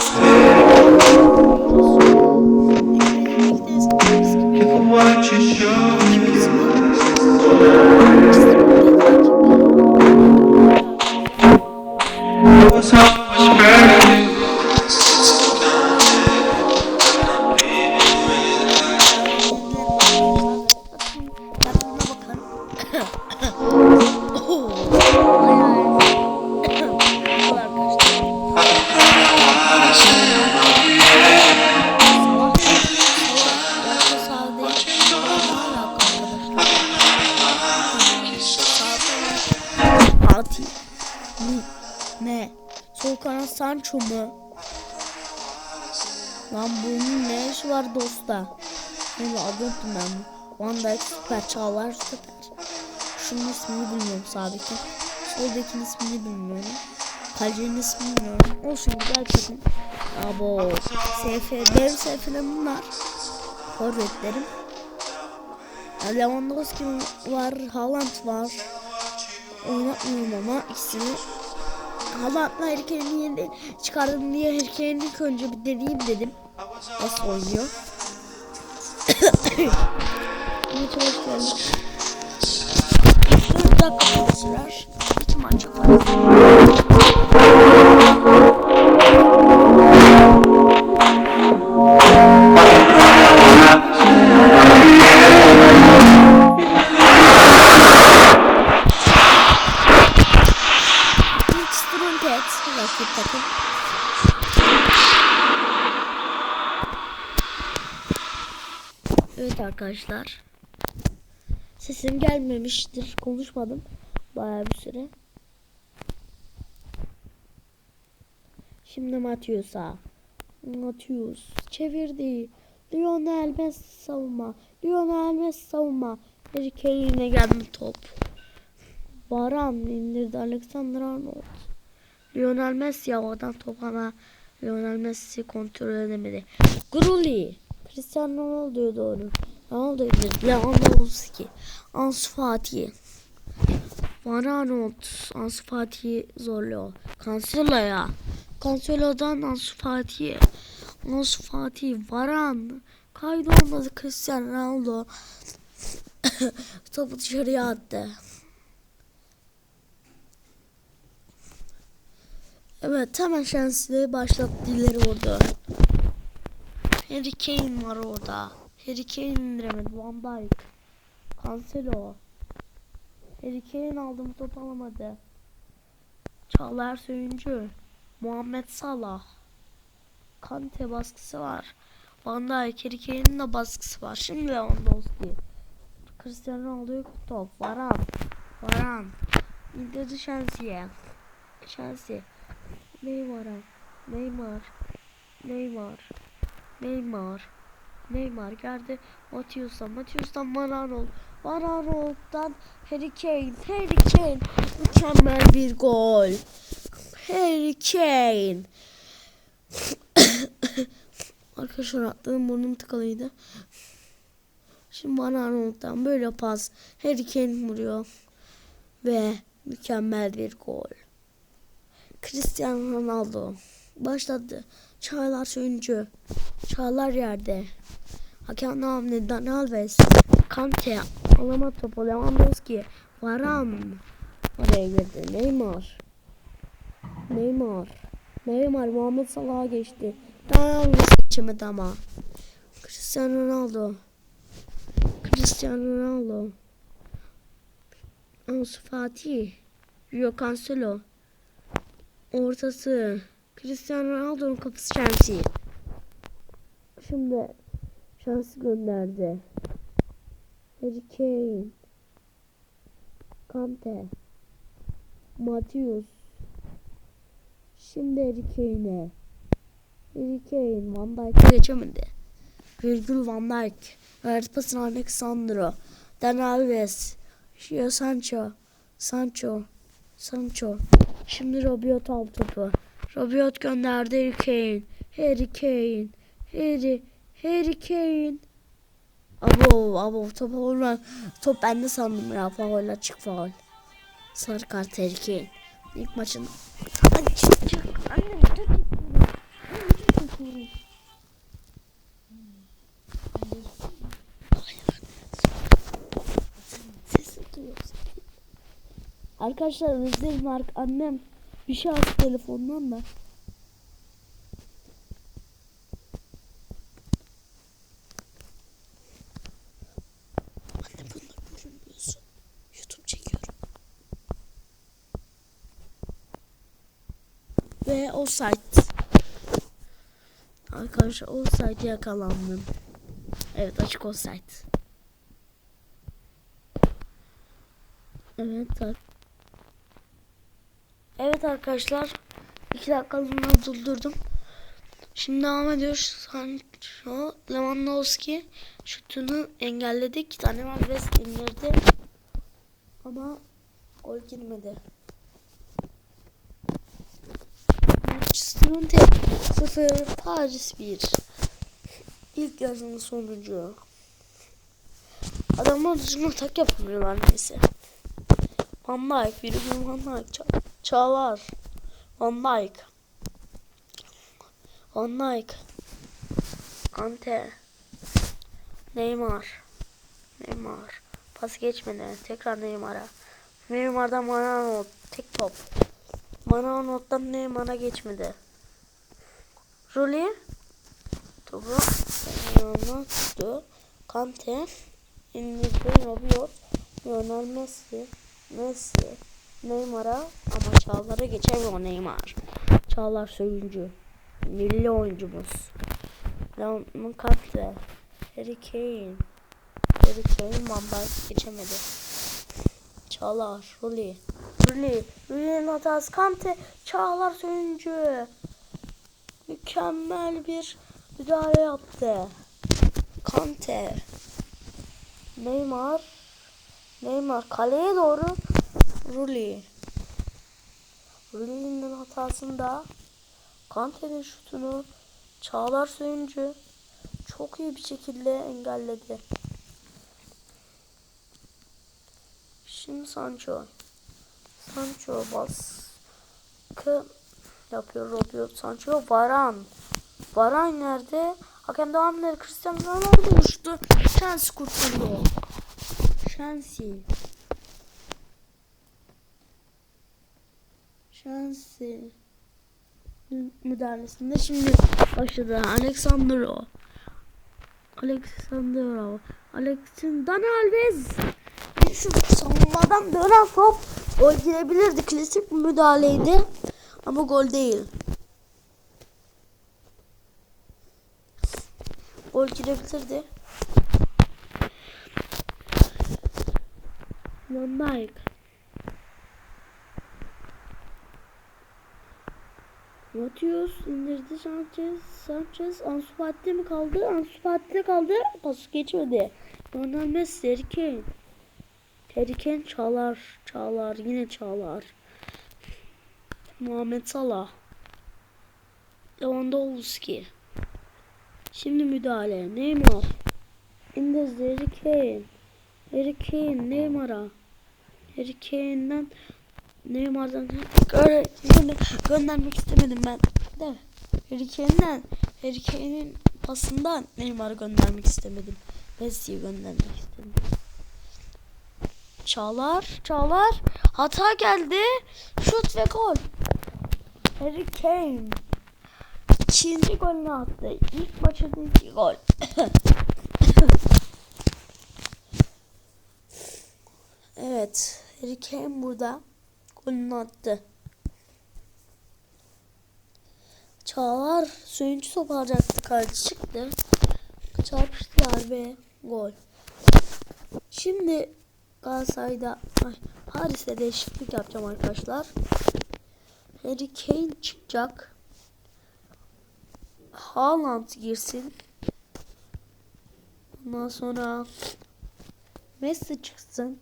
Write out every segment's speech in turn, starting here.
Yeah. Sancho mu? Lan bunun ne işi var dosta? Adı unuttum ben bu. Van Dijk süper, Çağlar süper. Şunun ismini bilmiyorum sabiti. Soldakinin ismini bilmiyorum. Kalecinin ismini bilmiyorum. Olsun güzel takım. Abo. SF, dev SF'lerim bunlar. Forvetlerim. Lewandowski var, Haaland var. Oynatmıyorum ama ikisini. Haaland'la Harry Kane'i yeni çıkardım diye Kane'i ilk önce bir deneyeyim dedim. Nasıl oynuyor? Maça hoş geldin. 4 dakika sürer. İki maç yaparız. Arkadaşlar. Sesim gelmemiştir. Konuşmadım. Bayağı bir süre. Şimdi Matius'a. Matius çevirdi. Lionel Messi savunma. Lionel Messi savunma. Harry Kane'e geldi top. Varan indirdi Alexander Arnold. Lionel Messi havadan top ama Lionel Messi kontrol edemedi. Gruli. Cristiano Ronaldo'ya doğru. Ronaldo indirdi. Lewandowski. Ansu Fati. Van Arnold. Ansu Fati'yi zorluyor. Cancelo'ya. Cancelo'dan Ansu Fati'ye. Ansu Fati. Varan. Kaydı olmadı Cristiano Ronaldo. Topu dışarıya attı. Evet hemen şanslı başlattı ileri vurdu. Harry Kane var orada. Harry Kane indiremedi. Van Dijk. Cancelo. Harry Kane aldı mı top alamadı. Çağlar Söyüncü. Muhammed Salah. Kante baskısı var. Van Dijk, Harry Kane'in de baskısı var. Şimdi Lewandowski. Cristiano Ronaldo'ya top. Varan. Varan. İndirdi Şansiye. Chelsea. Neymar'a. Neymar. Neymar. Neymar. Neymar geldi. Matius'a. Matius'tan Arnold. Van Arnold'dan Harry Kane. Harry Kane. Mükemmel bir gol. Harry Kane. Arkadaşlar atladım burnum tıkalıydı. Şimdi Van Arnold'dan böyle pas. Harry Kane vuruyor. Ve mükemmel bir gol. Cristiano Ronaldo başladı. Çağlar Söyüncü. Çağlar yerde. Hakem Namne Dan Alves. Kante. Alama topu Lewandowski. Varan. Oraya girdi. Neymar. Neymar. Neymar Muhammed Salah'a geçti. Dan Alves geçemedi ama. Cristiano Ronaldo. Cristiano Ronaldo. Ansu Fatih. Rio Cancelo. Ortası. Cristiano Ronaldo'nun kapısı Chelsea. Şimdi şansı gönderdi. Harry Kane. Kante. Matius. Şimdi Harry Kane'e. Harry Kane Van Dijk'e geçemedi. Virgil van Dijk. Verdi pasını Alexandro. Dan Alves. Shio Sancho. Sancho. Sancho. Şimdi Rabiot aldı topu. Robot gönderdi Harry Kane. Harry Kane. Harry. Harry Kane. Abo abo top olan top bende sandım ya faul açık faul. Sarı kart Harry Kane. İlk maçın. Ay çık çık. Annem çık. Arkadaşlar özlerim annem bir şey aldı telefondan da. Ve o site. Arkadaşlar o site yakalandım. Evet açık o site. Evet Evet arkadaşlar. 2 dakikalığına durdurdum. Şimdi devam ediyoruz. Sancho Lewandowski şutunu engelledi. İki tane var West indirdi. Ama gol girmedi. Manchester'ın tek 0 Paris 1. İlk yarının sonucu. Adamlar düzgün atak yapamıyorlar neyse. Van Dijk, biri Van Dijk, Ça- Çağlar, Van Dijk, Van Dijk, Ante, Neymar, Neymar, pas geçmedi, tekrar Neymar'a, Neymar'dan Manano, tek top, Manano'dan Neymar'a geçmedi, Rulli, topu. Neymar'a tuttu, Kante, indirdi, Rabiot, Lionel Messi, Messi, Neymar'a ama Çağlar'a geçemiyor Neymar. Çağlar söyüncü. Milli oyuncumuz. Leon Kante, Harry Kane, Harry Kane Dijk geçemedi. Çağlar, Rulli, Rulli, Rulli'nin hatası Kante, Çağlar söyüncü. Mükemmel bir müdahale yaptı. Kante, Neymar, Neymar kaleye doğru Rulli. Rulli'nin hatasında Kante'nin şutunu Çağlar Söyüncü çok iyi bir şekilde engelledi. Şimdi Sancho. Sancho baskı yapıyor Robert Sancho. Varan. Varan nerede? Hakem devam eder. Cristiano Ronaldo uçtu. Chance kurtarıyor. Chance. Chance. Müdahalesinde şimdi başladı. Alexandro. Alexandro. Alexin Dan Alves. Bir şu savunmadan dönen top gol girebilirdi. Klasik müdahaleydi. Ama gol değil. Gol girebilirdi. Van Dijk. Matius indirdi Sanchez. Sanchez Ansu Fati mi kaldı? Ansu Fati'de kaldı. Pas geçmedi. Lionel Messi, Harry Kane. Harry Kane çalar. Çalar. Yine çalar. Muhammed Salah. Lewandowski. Şimdi müdahale. Neymar. İndirdi Harry Kane. Harry Kane Neymar'a. Harry Kane'den Neymar'dan gö göndermek istemedim ben de. Harry Kane'den Harry Kane'in pasından Neymar'ı göndermek istemedim. Messi'yi göndermek istedim. Çağlar, Çağlar hata geldi. Şut ve gol. Harry Kane ikinci golünü attı. İlk maçındaki gol. Evet. Harry Kane burada golünü attı. Çağlar suyuncu top alacaktı. Kaleci çıktı. Çarpıştılar ve gol. Şimdi Galatasaray'da ay, Paris'te değişiklik yapacağım arkadaşlar. Harry Kane çıkacak. Haaland girsin. Ondan sonra Messi çıksın.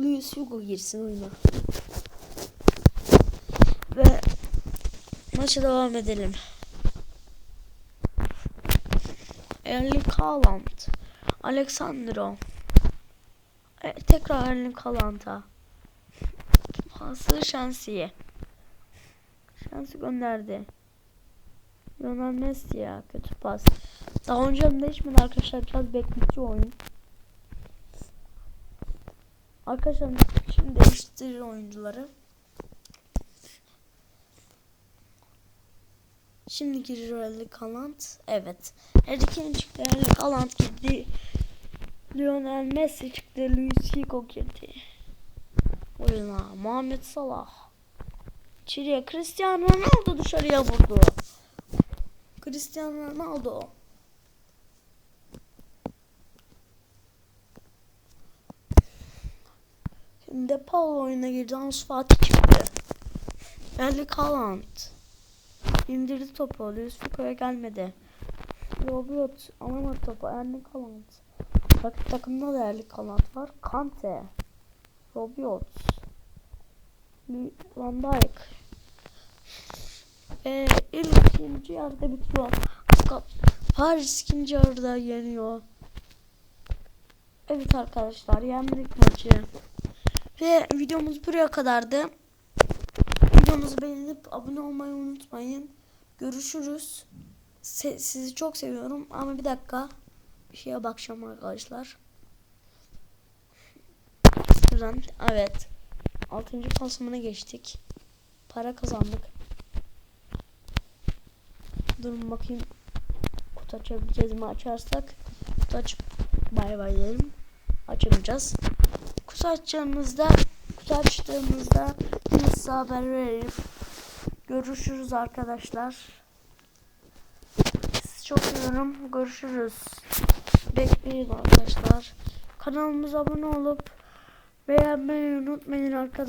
Luis Hugo girsin oyuna. Ve maça devam edelim. Erling Haaland. Alexandro. E, tekrar Erling Haaland'a. Pası Şansi'ye. Şansı gönderdi. Lionel Messi ya kötü pas. Daha önce değişmedi arkadaşlar biraz bekletici oyun. Arkadaşlar şimdi değiştirir oyuncuları. Şimdi giriyor Erling Haaland. Evet. Her ikinci çıktı Erling Haaland girdi. Lionel Messi çıktı. Luis Figo girdi. Oyuna Muhammed Salah. İçeriye Cristiano Ronaldo dışarıya vurdu. Cristiano Ronaldo. Paul oyuna girdi. Ansu Fati çıktı. Erling Haaland. İndirdi topu. Luis Figo'ya gelmedi. Robert alamadı topu. Erling Haaland. Bak takımda da Erling Haaland var. Kante. Robert. Van Dijk. Ve ilk ikinci yarıda bitiyor. Paris ikinci yarıda yeniyor. Evet arkadaşlar yendik maçı. Ve videomuz buraya kadardı. Videomuzu beğenip abone olmayı unutmayın. Görüşürüz. Se- sizi çok seviyorum ama bir dakika. Bir şeye bakacağım arkadaşlar. Şuradan evet. 6. klasmana geçtik. Para kazandık. Durun bakayım. Kutu açabileceğiz mi açarsak. Kutu açıp bay bay diyelim. Açamayacağız. Kutu açacağımızda kutu açtığımızda size haber verelim. Görüşürüz arkadaşlar. Sizi çok seviyorum. Görüşürüz. Bekleyin arkadaşlar. Kanalımıza abone olup beğenmeyi unutmayın arkadaşlar.